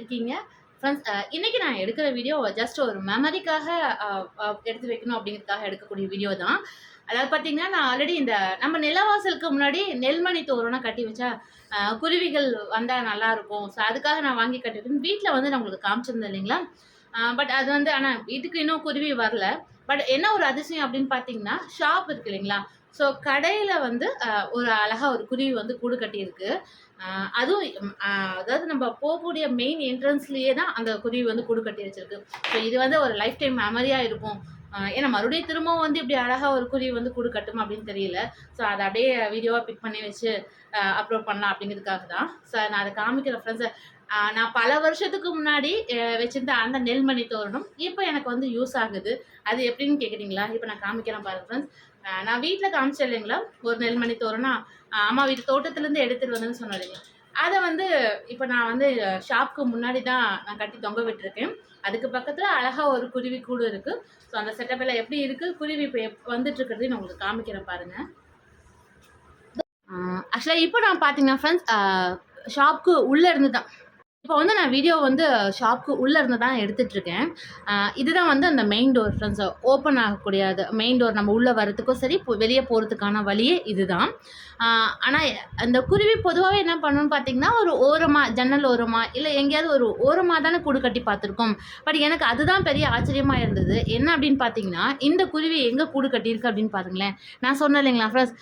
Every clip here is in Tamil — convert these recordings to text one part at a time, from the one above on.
எப்படி இருக்கீங்க ஃப்ரெண்ட்ஸ் இன்னைக்கு நான் எடுக்கிற வீடியோ ஜஸ்ட் ஒரு மெமரிக்காக எடுத்து வைக்கணும் அப்படிங்கிறதுக்காக எடுக்கக்கூடிய வீடியோ தான். அதாவது பார்த்தீங்கன்னா நான் ஆல்ரெடி இந்த நம்ம நிலவாசலுக்கு முன்னாடி நெல்மணி தோரணம் கட்டி வச்சா குருவிகள் வந்தால் நல்லா இருக்கும். ஸோ அதுக்காக நான் வாங்கி கட்டிருக்கேன் வீட்டில் வந்து நான் உங்களுக்கு காமிச்சிருந்தேன் இல்லைங்களா? பட் அது வந்து ஆனால் வீட்டுக்கு இன்னும் குருவி வரல. பட் என்ன ஒரு அதிசயம் அப்படின்னு பார்த்தீங்கன்னா ஷாப் இருக்கு இல்லைங்களா? ஸோ கடையில் வந்து ஒரு அழகாக ஒரு குருவி வந்து கூடு கட்டியிருக்கு. அதுவும் அதாவது நம்ம போகக்கூடிய மெயின் என்ட்ரன்ஸ்லேயே தான் அந்த குருவி வந்து கூடு கட்டி வச்சிருக்கு. ஸோ இது வந்து ஒரு லைஃப் டைம் மெமரியாக இருக்கும். ஏன்னா மறுபடியும் திரும்பவும் வந்து இப்படி அழகாக ஒரு குருவி வந்து கூடு கட்டுமா அப்படின்னு தெரியல. ஸோ அதை அப்படியே வீடியோவாக பிக் பண்ணி வச்சு அப்லோட் பண்ணலாம் அப்படிங்கிறதுக்காக தான். ஸோ நான் அதை காமிக்கிற ஃப்ரெண்ட்ஸை நான் பல வருஷத்துக்கு முன்னாடி வச்சிருந்த அந்த நெல்மணி தோரணம் இப்போ எனக்கு வந்து யூஸ் ஆகுது. அது எப்படின்னு கேட்குறீங்களா இப்போ நான் காமிக்கிறேன் பாருங்க ஃப்ரெண்ட்ஸ் நான் வீட்டில் காமிச்சேன் இல்லைங்களா? ஒரு நெல்மணி தோரணம். அம்மா வீட்டு தோட்டத்துலேருந்து எடுத்துகிட்டு வந்தேன்னு சொன்னேன் இல்லைங்களா அதை வந்து இப்போ நான் வந்து ஷாப்க்கு முன்னாடி தான் நான் கட்டி தொங்க விட்டுருக்கேன். அதுக்கு பக்கத்தில் அழகாக ஒரு குருவி கூடு இருக்குது ஸோ அந்த செட்டப்பில் எப்படி இருக்குது குருவி இப்போ எப் வந்துட்டு இருக்கிறதையும் நான் உங்களுக்கு காமிக்கிறேன் பாருங்கள் ஆக்சுவலாக இப்போ நான் பார்த்தீங்கன்னா ஃப்ரெண்ட்ஸ் ஷாப்க்கு உள்ளே இருந்து தான். இப்போ வந்து நான் வீடியோ வந்து ஷாப்க்கு உள்ளே இருந்து தான் எடுத்துட்டு இருக்கேன். இதுதான் வந்து அந்த மெயின் டோர் ஃப்ரெண்ட்ஸ் ஓப்பன் ஆகக்கூடிய அது மெயின் டோர் நம்ம உள்ளே வரத்துக்கும் சரி இப்போ வெளியே போகிறதுக்கான வழியே இதுதான். ஆனால் அந்த குருவி பொதுவாகவே என்ன பண்ணணும்னு பார்த்தீங்கன்னா ஒரு ஓரமாக ஜன்னல் ஓரமாக இல்லை எங்கேயாவது ஒரு ஓரமாக தானே கூடு கட்டி பார்த்துருக்கோம் பட் எனக்கு அதுதான் பெரிய ஆச்சரியமாக இருந்தது. என்ன அப்படின்னு பார்த்தீங்கன்னா இந்த குருவி எங்கே கூடு கட்டியிருக்கு அப்படின்னு பாருங்களேன். நான் சொன்னேன் இல்லைங்களா ஃப்ரெண்ட்ஸ்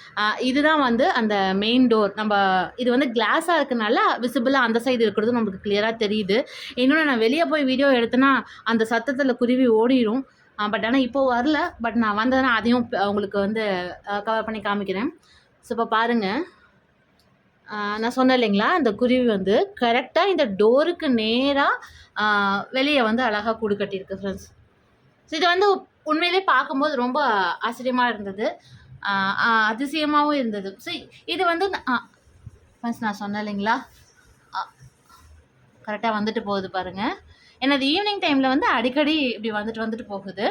இதுதான் வந்து அந்த மெயின் டோர் நம்ம இது வந்து கிளாஸாக இருக்கனால விசிபிளாக அந்த சைடு இருக்கிறது நம்மளுக்கு கிளியராக தெரியுது. இன்னொன்று நான் வெளியே போய் வீடியோ எடுத்தேன்னா அந்த சத்தத்தில் குருவி ஓடிடும் பட் ஆனால் இப்போது வரல. பட் நான் வந்ததுன்னா அதையும் உங்களுக்கு வந்து கவர் பண்ணி காமிக்கிறேன். ஸோ இப்போ பாருங்கள் நான் சொன்னேன் இல்லைங்களா? அந்த குருவி வந்து கரெக்டாக இந்த டோருக்கு நேராக வெளியே வந்து அழகாக கூடு கட்டியிருக்கு ஃப்ரெண்ட்ஸ் ஸோ இது வந்து உண்மையிலே பார்க்கும்போது ரொம்ப ஆச்சரியமாக இருந்தது. அதிசயமாகவும் இருந்தது. ஸோ இது வந்து ஃப்ரெண்ட்ஸ் நான் சொன்னேன் இல்லைங்களா? கரெக்டாக வந்துட்டு போகுது பாருங்கள் எனது ஈவினிங் டைமில் வந்து அடிக்கடி இப்படி வந்துட்டு வந்துட்டு போகுது.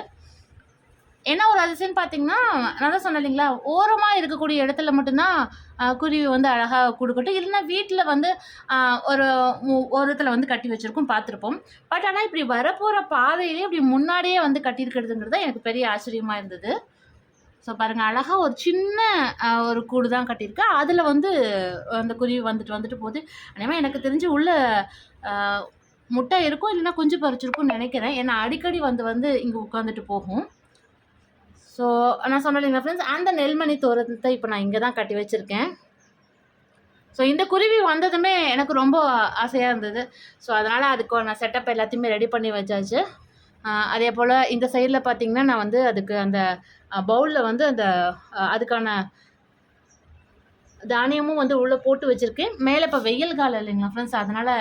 என்ன ஒரு அதிசயம் பார்த்தீங்கன்னா நல்லா சொன்னேன் இல்லைங்களா? ஓரமாக இருக்கக்கூடிய இடத்துல மட்டும்தான் குருவி வந்து அழகாக கொடுக்கட்டும். இல்லைன்னா வீட்டில் வந்து ஒரு ஓரத்தில் வந்து கட்டி வச்சுருக்கோம் பார்த்துருப்போம் பட் ஆனால் இப்படி வரப்போகிற பாதையிலே இப்படி முன்னாடியே வந்து கட்டியிருக்கிறதுங்கிறது தான் எனக்கு பெரிய ஆச்சரியமாக இருந்தது. ஸோ பாருங்கள் அழகாக ஒரு சின்ன ஒரு கூடு தான் கட்டியிருக்கு. அதில் வந்து அந்த குருவி வந்துட்டு வந்துட்டு போகுது. அதேமாதிரி எனக்கு தெரிஞ்சு உள்ள முட்டை இருக்கும் இல்லைன்னா குஞ்சு பறிச்சிருக்கும்னு நினைக்கிறேன். ஏன்னா அடிக்கடி வந்து வந்து இங்கே உட்காந்துட்டு போகும். ஸோ நான் சொன்னேன் ஃப்ரெண்ட்ஸ் அந்த நெல்மணி தோரத்தை இப்போ நான் இங்கே தான் கட்டி வச்சுருக்கேன். ஸோ இந்த குருவி வந்ததுமே எனக்கு ரொம்ப ஆசையாக இருந்தது. ஸோ அதனால் அதுக்கு நான் செட்டப் எல்லாத்தையுமே ரெடி பண்ணி வச்சாச்சு. அதே போல் இந்த சைடில் பார்த்தீங்கன்னா நான் வந்து அதுக்கு அந்த பவுலில் வந்து அந்த அதுக்கான தானியமும் வந்து உள்ளே போட்டு வச்சுருக்கேன். மேலே இப்போ வெயில் காலம் இல்லைங்களா ஃப்ரெண்ட்ஸ் அதனால்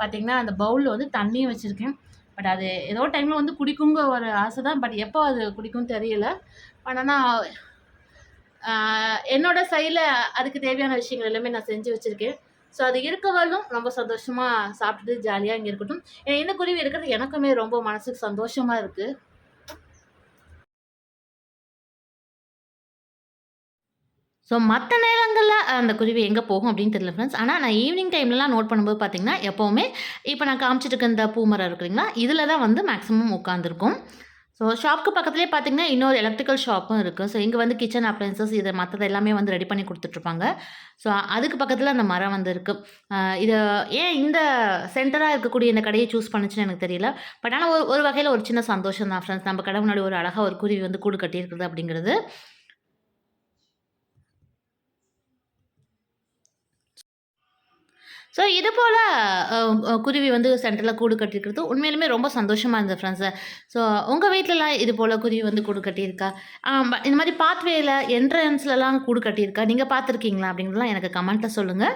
பார்த்தீங்கன்னா அந்த பவுலில் வந்து தண்ணியும் வச்சுருக்கேன். பட் அது ஏதோ டைமில் வந்து குடிக்குங்க ஒரு ஆசை தான் பட் எப்போ அது குடிக்கும் தெரியல. பட் ஆனால் என்னோடய சைடில் அதுக்கு தேவையான விஷயங்கள் எல்லாமே நான் செஞ்சு வச்சுருக்கேன். ஸோ அது இருக்கவளும் ரொம்ப சந்தோஷமாக சாப்பிட்டுட்டு ஜாலியாக இங்கே இருக்கட்டும். ஏன்னா இந்த குருவி இருக்கிறது எனக்குமே ரொம்ப மனசுக்கு சந்தோஷமாக இருக்குது ஸோ மற்ற நேரங்களில் அந்த குருவி எங்கே போகும் அப்படின்னு தெரியல ஃப்ரெண்ட்ஸ் ஆனால் நான் ஈவினிங் டைம்லலாம் நோட் பண்ணும்போது பார்த்தீங்கன்னா எப்போவுமே இப்போ நான் காமிச்சிட்டு இருக்க இந்த பூமரம் இருக்குதுங்களா இதில் தான் வந்து மேக்ஸிமம் உட்காந்துருக்கும் ஸோ ஷாப்க்கு பக்கத்துலேயே பார்த்தீங்கன்னா இன்னொரு எலக்ட்ரிக்கல் ஷாப்பும் இருக்குது ஸோ இங்கே வந்து கிச்சன் அப்ளைன்சஸ் இது மற்றது எல்லாமே வந்து ரெடி பண்ணி கொடுத்துட்ருப்பாங்க. ஸோ அதுக்கு பக்கத்தில் அந்த மரம் வந்து இருக்குது இது ஏன் இந்த சென்டராக இருக்கக்கூடிய இந்த கடையை சூஸ் பண்ணுச்சுன்னு எனக்கு தெரியல. பட் ஆனால் ஒரு ஒரு வகையில் ஒரு சின்ன சந்தோஷம் தான் ஃப்ரெண்ட்ஸ் நம்ம கடை முன்னாடி ஒரு அழகாக ஒரு குருவி வந்து கூடு கட்டியிருக்குது அப்படிங்கிறது. ஸோ இது போல் குருவி வந்து சென்டரில் கூடு கட்டியிருக்கிறது உண்மையிலுமே ரொம்ப சந்தோஷமாக இருந்தது ஃப்ரெண்ட்ஸு ஸோ உங்கள் வீட்டிலலாம் இது போல் குருவி வந்து கூடு கட்டியிருக்கா? இந்த மாதிரி பாத்வேயில் என்ட்ரன்ஸ்லலாம் கூடு கட்டியிருக்கா? நீங்கள் பார்த்துருக்கீங்களா? அப்படிங்கிறதுலாம் எனக்கு கமெண்ட்டில் சொல்லுங்கள்